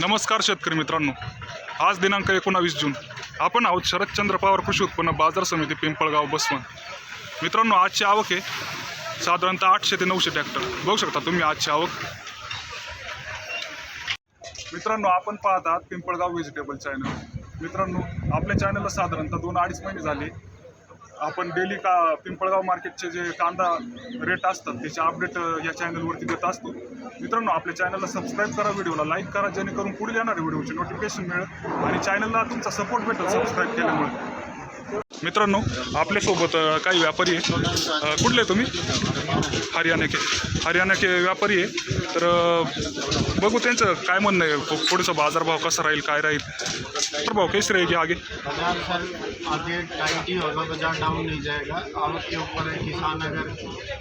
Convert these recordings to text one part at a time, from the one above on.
नमस्कार शेतकरी मित्रांनो. आज दिनांक एकोणावीस जून. आपण आहोत शरदचंद्र पवार कृषी उत्पन्न बाजार समिती पिंपळगाव बसवण. मित्रांनो आजची आवक आहे साधारणतः आठशे ते नऊशे ट्रॅक्टर. बघू शकता तुम्ही आजची आवक. मित्रांनो आपण पाहत आहात पिंपळगाव व्हेजिटेबल चॅनल मित्रांनो आपल्या चॅनलला साधारणतः दोन अडीच महिने झाले. आपण डेली का पिंपळगाव मार्केटचे जे कांदा रेट असतात त्याचे अपडेट या चॅनलवरती देत असतो. मित्रांनो आपल्या चॅनलला सबस्क्राईब करा व्हिडिओला लाईक करा जेणेकरून पुढे येणाऱ्या व्हिडिओचे नोटिफिकेशन मिळेल. आणि चॅनलला तुमचा सपोर्ट भेटेल सबस्क्राईब केल्यामुळे. मित्रांनो आपल्यासोबत काही व्यापारी आहे कुठले तुम्ही? हरियाणा के हरियाणा के व्यापारी आहे तर बघू त्यांचं काय म्हणणं आहे. पुढचा बाजारभाव कसा राहील काय राहील? बाजारभाव कैसे आगे आगे होगा बाजार डाउन नहीं जाएगा आवक के ऊपर है किसान अगर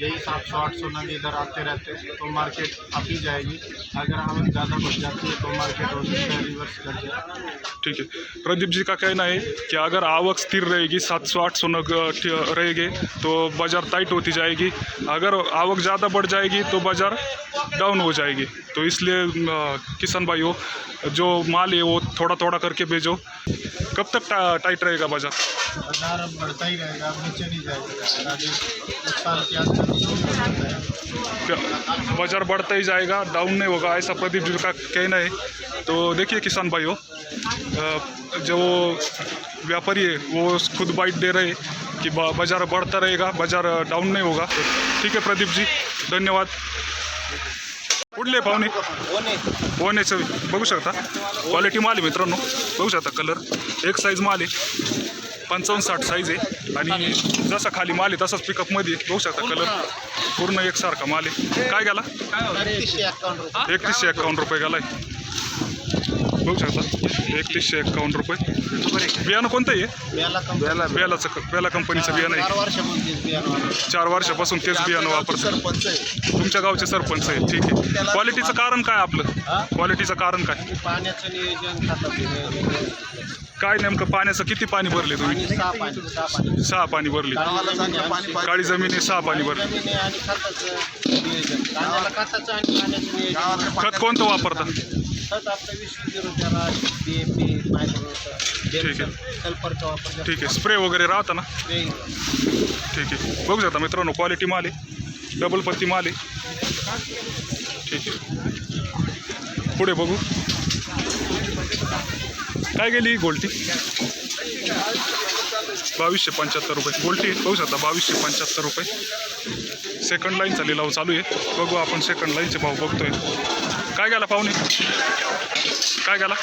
यही सात सौ आठ सौ नग इधर आते रहते हैं तो मार्केट ही जाएगी अगर आवक ज़्यादा बढ़ जाती है तो मार्केट हो सकता है रिवर्स कर जाए ठीक है प्रदीप जी का कहना है कि अगर आवक स्थिर रहेगी सात सौ आठ सौ रहेंगे तो बाज़ार टाइट होती जाएगी। अगर आवक ज़्यादा बढ़ जाएगी तो बाज़ार डाउन हो जाएगी। तो इसलिए किसान भाइयों जो माल है वो थोड़ा थोड़ा करके भेजो। कब तक टा, टाइट रहेगा बाज़ार? बाज़ार बढ़ता ही रहेगा नीचे नहीं जाएगा। क्या- बाज़ार बढ़ता ही जाएगा डाउन नहीं होगा ऐसा प्रदीप जी का कहना है। तो देखिए किसान भाइयों जो व्यापारी है वो खुद बाइट दे रहे हैं कि बा- बाज़ार बढ़ता रहेगा बाज़ार डाउन नहीं होगा। ठीक है प्रदीप जी धन्यवाद। कुठले पाहुणे। पोहण्याचं बघू शकता। क्वालिटी माल आहे मित्रांनो बघू शकता कलर एक साईज माल आहे पंचावन्न साठ साईज आहे. आणि जसा खाली माल आहे तसाच पिकअपमध्ये बघू शकता कलर पूर्ण एकसारखा माल आहे. काय गेला? एकतीसशे अकाउंट रुपये. गेला एकावन्न रुपये बघू शकता. एकतीसशे एकावन्न रुपये. बियाणं कोणतं आहे? बेला बेलाचं बेला कंपनीचं बियाणं आहे. चार वर्षापासून तेच बियाणं वापरतात. तुमच्या गावचे सरपंच आहे ठीक आहे. क्वालिटीचं कारण काय आपलं? क्वालिटीचं कारण काय? पाण्याचं नियोजन काय नेमकं पाण्याचं? किती पाणी भरले तुम्ही? सहा पाणी. भरले. काळी जमिनी सहा पाणी भरले. जमिनी आणि खताचं नियोजन कांद्याला खताचं आणि पाण्याचं नियोजन खत कोणतं वापरता? खत आपलं वीस झिरो ए पी ठीक आहे. सल्फरचा वापर ठीक आहे. स्प्रे वगैरे राहता ना? ठीक आहे. बघू शकता मित्रांनो क्वालिटी माल आहे. डबल पत्ती माल आहे. ठीक आहे. पुढे बघू. काय गेली ही गोल्टी? बावीसशे पंच्याहत्तर रुपये. गोल्टी आहे, बघू शकता बावीसशे पंच्याहत्तर रुपये. सेकंड लाईनचा लिलाव चालू आहे. बघू आपण सेकंड लाईनचे भाव बघतोय. काय गेला पाहुणे? काय गेला?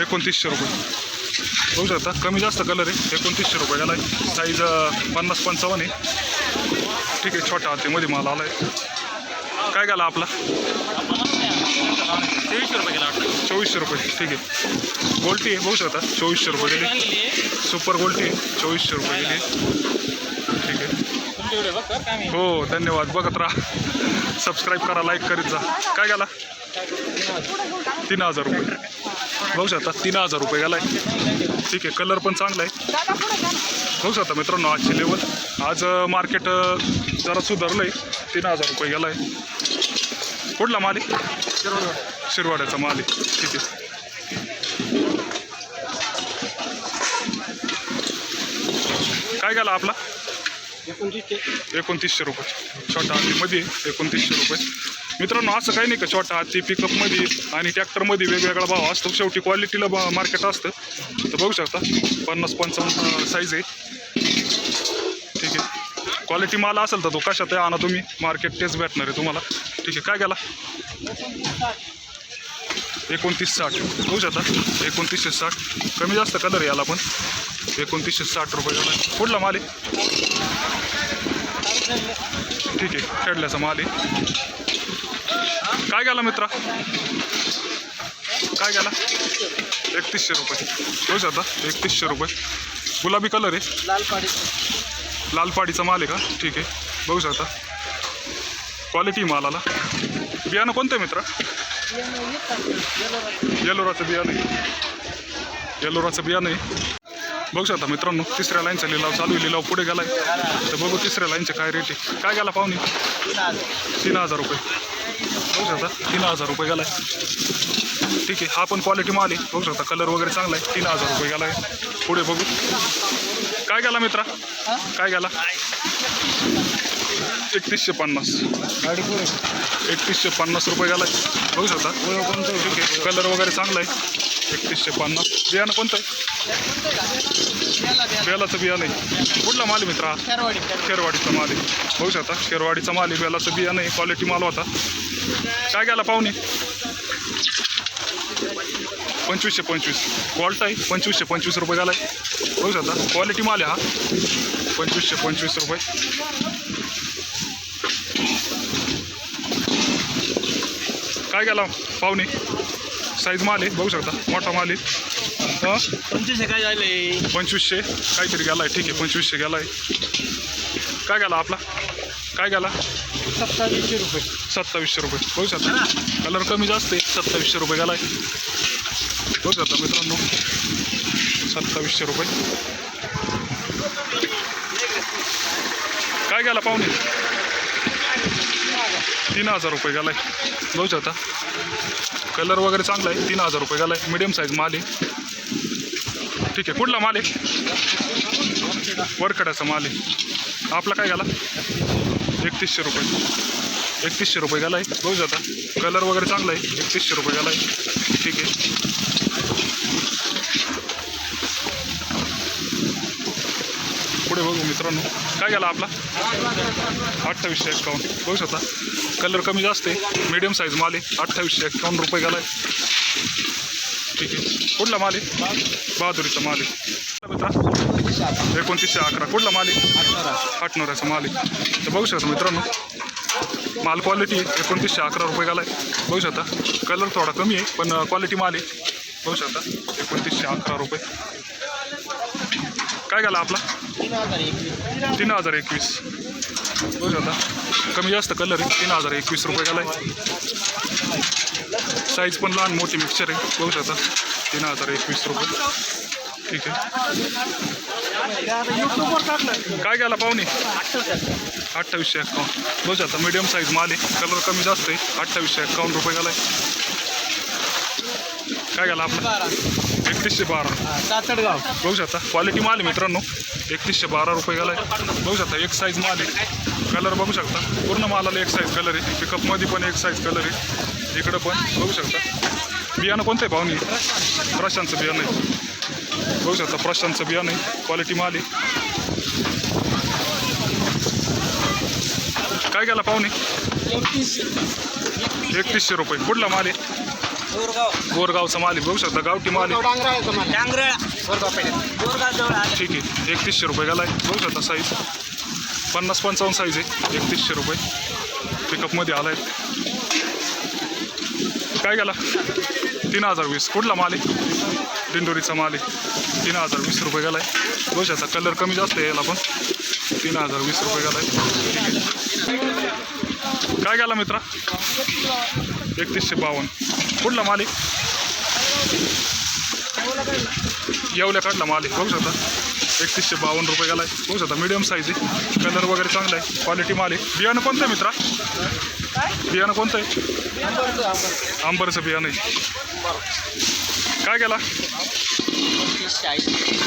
एकोणतीसशे रुपये. बघू शकता कमी जास्त कलर आहे. एकोणतीसशे रुपये गेला आहे साईज पन्नास पंचावन्न आहे. ठीक आहे छोटा हातीमध्ये माल आला आहे काय गेला आपला? तेवीसशे रुपये गेला चोवीसशे रुपये. ठीक आहे. गोल्टी आहे. बघू शकता. चोवीसशे रुपये गेली. सुपर गोल्टी आहे. चोवीसशे रुपये गेली. ठीक आहे. हो धन्यवाद. बघत राहा. सबस्क्राईब करा लाईक करीत जा. काय गेला? तीन हजार रुपये. बघू शकता. तीन हजार रुपये गेलाय. ठीक आहे. कलर पण चांगला आहे. बघू शकता मित्रांनो आजची लेवल आज मार्केट जरा सुधारलं आहे तीन हजार रुपये गेलाय. कुठला माल आहे? शिरवाड्याचा माल आहे. ठीक आहे. काय गेला आपला? एकोणतीसशे रुपये. छोटा हातीमध्ये एकोणतीसशे रुपये. मित्रांनो असं काही नाही का? छोटा हाती पिकअपमध्ये आणि ट्रॅक्टरमध्ये वेगवेगळा भाव असतो. शेवटी क्वालिटीला मार्केट असतं. तर बघू शकता. पन्नास पंचावन्न साईज आहे. ठीक आहे. क्वालिटी माल असेल तर तो कशात आहे? आणा तुम्ही. मार्केट तेच भेटणार आहे तुम्हाला. ठीक आहे काय गेला? एकोणतीस साठ. बघू शकता. एकोणतीसशे साठ. कमी जास्त कलर याला पण? एकोणतीसशे साठ रुपये गेला. कुठला माल आहे? ठीक आहे खेळल्याचा माल आहे. काय गेला मित्रा? काय गेला? एकतीसशे रुपये. बघू शकता. एकतीसशे रुपये. गुलाबी कलर आहे. लाल पाडी लाल पाडीचा माल आहे का? ठीक आहे. बघू शकता. क्वालिटी मालाला. बियाणं कोणतं आहे येलोराचं बियाणं आहे. येलोराचं बियाणं आहे. बघू शकता मित्रांनो तिसऱ्या लाईनचा लिलाव चालू आहे. लिलाव पुढे गेलाय. तर बघू तिसऱ्या लाईनचे काय रेट आहे. काय गेला पाहुणे? तीन हजार रुपये. बघू शकता तीन हजार रुपये गेलाय. ठीक आहे. हा पण क्वालिटी माल आहे. बघू शकता कलर वगैरे चांगला आहे. तीन हजार रुपये गेला आहे पुढे बघू. काय गेला मित्रा? काय गेला? एकतीसशे पन्नास. एकतीसशे पन्नास रुपये गेला आहे बघू शकता. ठीक आहे. कलर वगैरे चांगला आहे. एकतीसशे पन्नास. बियाणं कोणतं आहे? बेलाचं बियाणं आहे. कुठला माल मित्रा? शेरवाडीचा माल आहे. बघू शकता. शेरवाडीचा माल आहे बेलाचं बियाणं आहे. क्वालिटी माल होता. काय गेला पाहुणे? पंचवीसशे पंचवीस. क्वालिटी आहे पंचवीसशे पंचवीस रुपये गेला आहे बघू शकता. क्वालिटी माल आहे हा. पंचवीसशे पंचवीस रुपये. काय गेला? पाहुणे. साईज माल आहे. बघू शकता. मोठा माल आहे. हां? पंचवीसशे काय झाले? पंचवीसशे. काहीतरी गेला आहे ठीक आहे. पंचवीसशे गेला आहे काय गेला आपला? काय गेला? सत्तावीसशे रुपये. सत्तावीसशे रुपये. बघू शकता. कलर कमी जास्त आहे. सत्तावीसशे रुपये गेला आहे बघू आता मित्रांनो सत्तावीसशे रुपये काय गेला पाहुणे तीन हजार रुपये गेला आहे आता कलर वगैरे चांगला आहे तीन हजार रुपये गेला आहे मिडियम साईज माल आहे ठीक आहे कुठला माल आहे वरखड्याचा माल आहे आपला काय गेला एकतीसशे रुपये एकतीसशे रुपये गेला आहे बघू जाता कलर वगैरे चांगला आहे एकतीसशे रुपये गेला आहे ठीक आहे पुढे बघू मित्रांनो काय गेला आपला? अठ्ठावीसशे एक्कावन्न बघू शकता कलर कमी जास्त आहे. मिडियम साईज माल आहे. अठ्ठावीसशे एक्कावन्न रुपये गेला आहे ठीक आहे. कुठला माल आहे? बहादुरीचा माल आहे. मित्रा एकोणतीसशे अकरा. कुठला माल आहे? आठनोऱ्याचा माल आहे. तर बघू शकता मित्रांनो माल क्वालिटी एकोणतीसशे अकरा रुपये गेला आहे बघू शकता कलर थोडा कमी आहे पण क्वालिटी माल आहे. बघू शकता एकोणतीसशे अकरा रुपये. काय गेला आपला? तीन हजार एकवीस. बघू शकता कमी जास्त कलर आहे. तीन हजार एकवीस रुपये गेला आहे साईज पण लहान मोठी मिक्सचर आहे. बघू शकता. तीन हजार एकवीस रुपये. ठीक आहे. काय गेला पाहुणे? अठ्ठावीसशे एक्कावन्न बघू शकता. मीडियम साईज माल आहे. कलर कमी जास्त आहे. अठ्ठावीसशे एक्कावन्न रुपये आहे काय गेला आपला? एकतीसशे बारा. सातडगाव बघू शकता. क्वालिटी माल आहे मित्रांनो. एकतीसशे बारा रुपये गेला आहे. बघू शकता एक साईज माल आहे. कलर बघू शकता. पूर्ण मालाला एक साईज कलर आहे. पिकअपमध्ये पण एक साईज कलर आहे. इकडं पण बघू शकता. बियाणं कोणतं आहे पाहुणे प्रशांतचं बियाणं आहे. बघू शकता प्रशांतचं बियाणं आहे. क्वालिटी माल आहे. काय गेला पाहुणे? एकतीसशे रुपये. कुठला माल आहे? गोरगावचा माल आहे बघू शकता गावठी माल आहे ठीक आहे एकतीसशे रुपये गेला आहे. बघू शकता साईज पन्नास पंचावन्न साईज आहे. एकतीसशे रुपये. पिकअपमध्ये आला आहे काय गेला? तीन हजार वीस. कुठला माल आहे दिंडोरीचा माल आहे तीन हजार वीस रुपये गेला आहे. बघू शकता कलर कमी जास्त आहे याला पण. तीन हजार वीस रुपये गेला आहे. ठीक आहे. काय गेला मित्रा? एकतीसशे बावन्न. कुठला माल आहे येवल्या काढला माल आहे बघू शकता. एकतीसशे बावन्न रुपये गेला आहे बघू शकता मिडियम साईज आहे. कलर वगैरे चांगला आहे. क्वालिटी माल आहे बियाणं कोणतं आहे मित्रा? बियाणं कोणतं आहे? आंबरचं बियाणं आहे. काय गेला?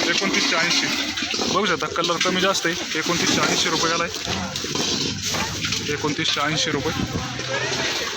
एकोणतीसशे ऐंशी. बघू शकता कलर कमी जास्त आहे. एकोणतीसशे ऐंशी रुपये गेला आहे एकोणतीसशे ऐंशी रुपये.